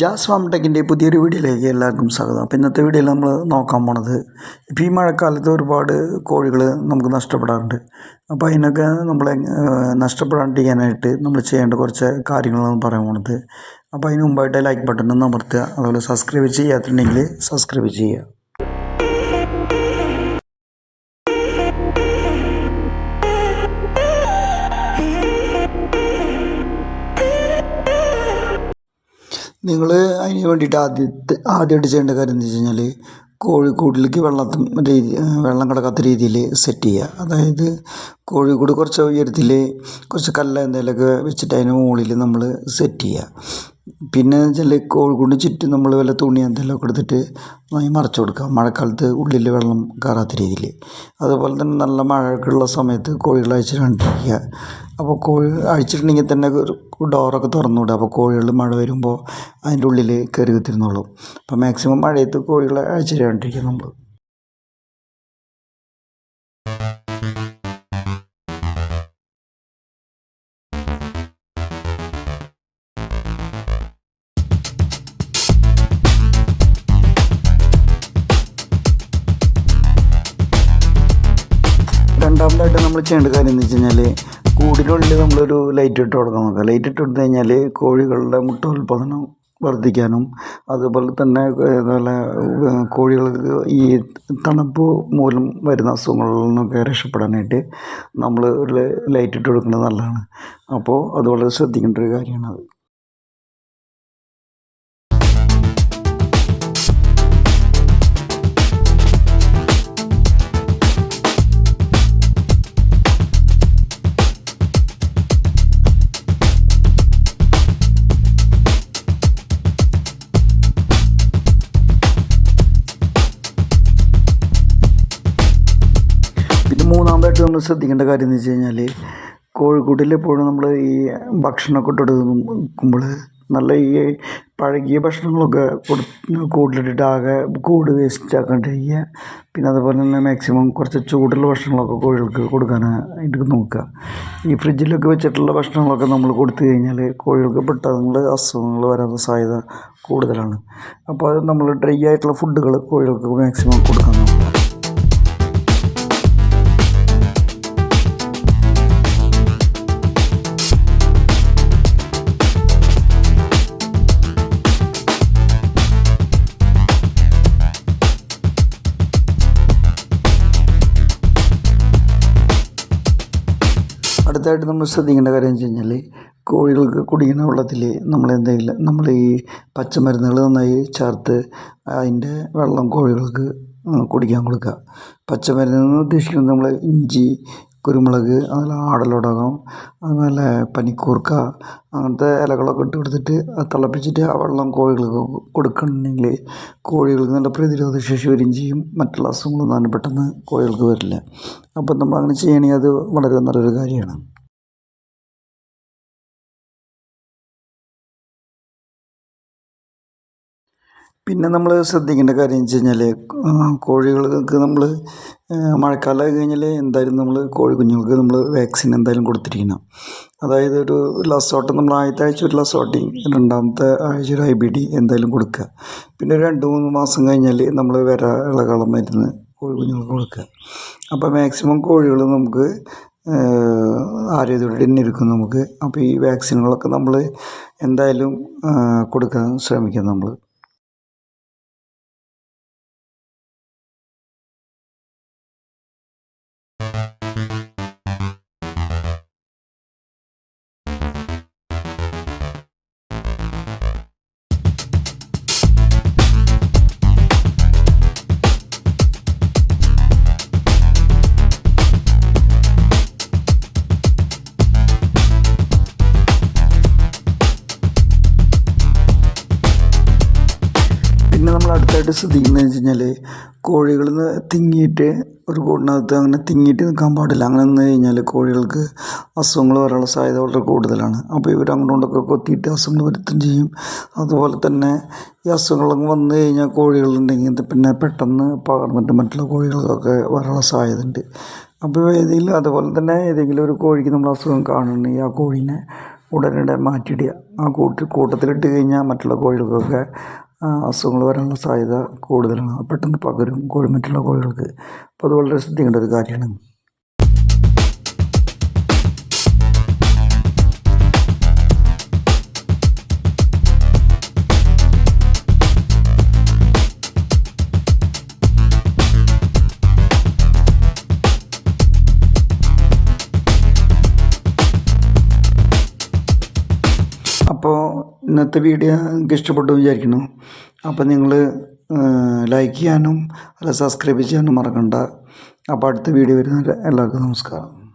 Jazz farm ടെക്കിന്റെ പുതിയൊരു വീഡിയോയിലേക്ക് എല്ലാവർക്കും സ്വാഗതം. അപ്പോൾ ഇന്നത്തെ വീഡിയോയിൽ നമ്മൾ നോക്കാൻ പോണത് ഇപ്പോൾ ഈ മഴക്കാലത്ത് ഒരുപാട് കോഴികൾ നമുക്ക് നഷ്ടപ്പെടാറുണ്ട്. അപ്പോൾ അതിനൊക്കെ നമ്മളെ നഷ്ടപ്പെടാണ്ടിരിക്കാനായിട്ട് നമ്മൾ ചെയ്യേണ്ട കുറച്ച് കാര്യങ്ങളാണ് പറയാൻ പോണത്. അപ്പോൾ അതിന് മുമ്പായിട്ട് ലൈക്ക് ബട്ടൺ അമർത്തുക. അതുപോലെ സബ്സ്ക്രൈബ് ചെയ്യാത്തിട്ടുണ്ടെങ്കിൽ സബ്സ്ക്രൈബ് ചെയ്യുക. നിങ്ങൾ അതിന് വേണ്ടിയിട്ട് ആദ്യത്തെ ആദ്യമായിട്ട് ചെയ്യേണ്ട കാര്യം എന്താ വെച്ച് കഴിഞ്ഞാൽ കോഴിക്കൂട്ടിലേക്ക് വെള്ളത്തും രീതി വെള്ളം കിടക്കാത്ത രീതിയിൽ സെറ്റ് ചെയ്യുക. അതായത് കോഴിക്കൂട് കുറച്ച് ഉയരത്തിൽ കുറച്ച് കല്ല് എന്തെങ്കിലുമൊക്കെ വെച്ചിട്ട് അതിന് മുകളിൽ നമ്മൾ സെറ്റ് ചെയ്യുക. പിന്നെ വെച്ചാൽ കോഴിക്കൂടിന് ചുറ്റും നമ്മൾ വല്ല തുണി എന്തെങ്കിലുമൊക്കെ എടുത്തിട്ട് നന്നായി മറച്ചു കൊടുക്കുക മഴക്കാലത്ത് ഉള്ളിൽ വെള്ളം കയറാത്ത രീതിയിൽ അതുപോലെ തന്നെ നല്ല മഴയൊക്കെ ഉള്ള സമയത്ത് കോഴികളെ അഴിച്ചിടാണ്ടിരിക്കുക. അപ്പോൾ കോഴി അഴിച്ചിട്ടുണ്ടെങ്കിൽ തന്നെ ഡോറൊക്കെ തുറന്നു വിടുക അപ്പോൾ കോഴികൾ മഴ വരുമ്പോൾ അതിന്റെ ഉള്ളിൽ കയറി കുത്തിരുന്നോളും. അപ്പോൾ മാക്സിമം മഴയത്ത് കോഴികളെ അഴിച്ചിടാണ്ടിരിക്കുക നമ്മൾ ചെയ്യേണ്ട കാര്യം എന്ന് വെച്ച് കഴിഞ്ഞാൽ കൂടിനുള്ളിൽ നമ്മളൊരു ലൈറ്റ് ഇട്ട് കൊടുക്കാൻ നോക്കുക. ലൈറ്റ് ഇട്ട് കൊടുത്തു കഴിഞ്ഞാൽ കോഴികളുടെ മുട്ട ഉൽപ്പാദനം വർദ്ധിക്കാനും അതുപോലെ തന്നെ അതുപോലെ കോഴികൾക്ക് ഈ തണുപ്പ് മൂലം വരുന്ന അസുഖങ്ങളിൽ നിന്നൊക്കെ രക്ഷപ്പെടാനായിട്ട് നമ്മൾ ഒരു ലൈറ്റ് ഇട്ട് കൊടുക്കുന്നത് നല്ലതാണ്. അപ്പോൾ അത് വളരെ ശ്രദ്ധിക്കേണ്ട ഒരു കാര്യമാണ് മൂന്നാമതായിട്ട് നമ്മൾ ശ്രദ്ധിക്കേണ്ട കാര്യം എന്ന് വെച്ച് കഴിഞ്ഞാൽ കോഴിക്കൂട്ടിൽ എപ്പോഴും നമ്മൾ ഈ ഭക്ഷണമൊക്കെ ഇട്ടിട്ട് നോക്കുമ്പോൾ നല്ല ഈ പഴകിയ ഭക്ഷണങ്ങളൊക്കെ കൊടു കൂട്ടിലിട്ടിട്ട് ആകെ കൂട് വേസ്റ്റ് ആക്കാണ്ടിരിക്കുക പിന്നെ അതുപോലെ തന്നെ മാക്സിമം കുറച്ച് ചൂടുള്ള ഭക്ഷണങ്ങളൊക്കെ കോഴികൾക്ക് കൊടുക്കാനായിട്ട് നോക്കുക. ഈ ഫ്രിഡ്ജിലൊക്കെ വെച്ചിട്ടുള്ള ഭക്ഷണങ്ങളൊക്കെ നമ്മൾ കൊടുത്തു കഴിഞ്ഞാൽ കോഴികൾക്ക് പെട്ടെന്ന് അസുഖങ്ങൾ വരാനുള്ള സാധ്യത കൂടുതലാണ്. അപ്പോൾ അത് നമ്മൾ ഡ്രൈ ആയിട്ടുള്ള ഫുഡുകൾ കോഴികൾക്ക് മാക്സിമം കൊടുക്കാൻ അടുത്തായിട്ട് നമ്മൾ ശ്രദ്ധിക്കേണ്ട കാര്യം വെച്ച് കഴിഞ്ഞാൽ കോഴികൾക്ക് കുടിക്കുന്ന വെള്ളത്തിൽ നമ്മൾ എന്തെങ്കിലും നമ്മൾ ഈ പച്ചമരുന്നുകൾ നന്നായി ചേർത്ത് അതിന്റെ വെള്ളം കോഴികൾക്ക് കുടിക്കാൻ കൊടുക്കുക. പച്ചമരുന്ന് ഉദ്ദേശിക്കുന്നത് നമ്മൾ ഇഞ്ചി കുരുമുളക് അതുപോലെ ആടലോടകം അതുപോലെ പനിക്കൂർക്ക അങ്ങനത്തെ ഇലകളൊക്കെ ഇട്ട് കൊടുത്തിട്ട് അത് തിളപ്പിച്ചിട്ട് ആ വെള്ളം കോഴികൾക്ക് കൊടുക്കണമെങ്കിൽ കോഴികൾക്ക് നല്ല പ്രതിരോധ ശേഷി വരികയും ചെയ്യും. മറ്റുള്ള അസുഖങ്ങളൊന്നും അങ്ങനെ പെട്ടെന്ന് കോഴികൾക്ക് വരില്ല. അപ്പം നമ്മൾ അങ്ങനെ ചെയ്യണമെങ്കിൽ അത് വളരെ നല്ലൊരു കാര്യമാണ്. പിന്നെ നമ്മൾ ശ്രദ്ധിക്കേണ്ട കാര്യം വെച്ച് കഴിഞ്ഞാൽ കോഴികൾക്ക് നമ്മൾ മഴക്കാലമായി കഴിഞ്ഞാൽ എന്തായാലും നമ്മൾ കോഴി കുഞ്ഞുങ്ങൾക്ക് നമ്മൾ വാക്സിൻ എന്തായാലും കൊടുത്തിരിക്കണം. അതായത് ഒരു ലസോട്ടം നമ്മൾ ആദ്യത്തെ ആഴ്ച ഒരു ലസോട്ടിങ് രണ്ടാമത്തെ ആഴ്ച ഒരു ഐ ബി ഡി എന്തായാലും കൊടുക്കുക. പിന്നെ ഒരു രണ്ട് മൂന്ന് മാസം കഴിഞ്ഞാൽ നമ്മൾ വര ഇളകളം മരുന്ന് കോഴി കുഞ്ഞുങ്ങൾക്ക് കൊടുക്കുക. അപ്പോൾ മാക്സിമം കോഴികൾ നമുക്ക് ആരോഗ്യത്തോടെ തന്നെ ഇരിക്കും നമുക്ക്. അപ്പോൾ ഈ വാക്സിനുകളൊക്കെ നമ്മൾ എന്തായാലും കൊടുക്കാൻ ശ്രമിക്കാം നമ്മൾ അടുത്തായിട്ട് ശ്രദ്ധിക്കുന്നത് വെച്ച് കഴിഞ്ഞാൽ കോഴികൾ തിങ്ങിയിട്ട് ഒരു കൂടിനകത്ത് അങ്ങനെ തിങ്ങിയിട്ട് നിൽക്കാൻ പാടില്ല. അങ്ങനെ നിന്ന് കഴിഞ്ഞാൽ കോഴികൾക്ക് അസുഖങ്ങൾ വരാനുള്ള സാധ്യത വളരെ കൂടുതലാണ്. അപ്പോൾ ഇവർ അങ്ങോട്ടൊക്കെ കൊത്തിയിട്ട് അസുഖങ്ങൾ വരുത്തുകയും ചെയ്യും. അതുപോലെ തന്നെ ഈ അസുഖങ്ങളൊക്കെ വന്നു കഴിഞ്ഞാൽ കോഴികളുണ്ടെങ്കിൽ പിന്നെ പെട്ടെന്ന് പകർന്നിട്ട് മറ്റുള്ള കോഴികൾക്കൊക്കെ വരാനുള്ള സാധ്യത ഉണ്ട്. അപ്പോൾ ഏതെങ്കിലും അതുപോലെ തന്നെ ഏതെങ്കിലും ഒരു കോഴിക്ക് നമ്മൾ അസുഖം കാണുന്നുണ്ടെങ്കിൽ ആ കോഴീനെ ഉടനടി മാറ്റിയിടുക. ആ കൂട്ട് കൂട്ടത്തിലിട്ട് കഴിഞ്ഞാൽ മറ്റുള്ള കോഴികൾക്കൊക്കെ അസുഖങ്ങൾ വരാനുള്ള സാധ്യത കൂടുതലാണ്. പെട്ടെന്ന് പകരും കോഴി മറ്റുള്ള കോഴികൾക്ക്. അപ്പോൾ അത് വളരെ ശ്രദ്ധിക്കേണ്ട ഒരു കാര്യമാണ്. അപ്പോൾ ഇന്നത്തെ വീഡിയോ നിങ്ങൾക്ക് ഇഷ്ടപ്പെട്ടു വിചാരിക്കുന്നു. അപ്പോൾ നിങ്ങൾ ലൈക്ക് ചെയ്യാനും അല്ല സബ്സ്ക്രൈബ് ചെയ്യാനും മറക്കണ്ട. അപ്പോൾ അടുത്ത വീഡിയോ വരുന്നവരെ എല്ലാവർക്കും നമസ്കാരം.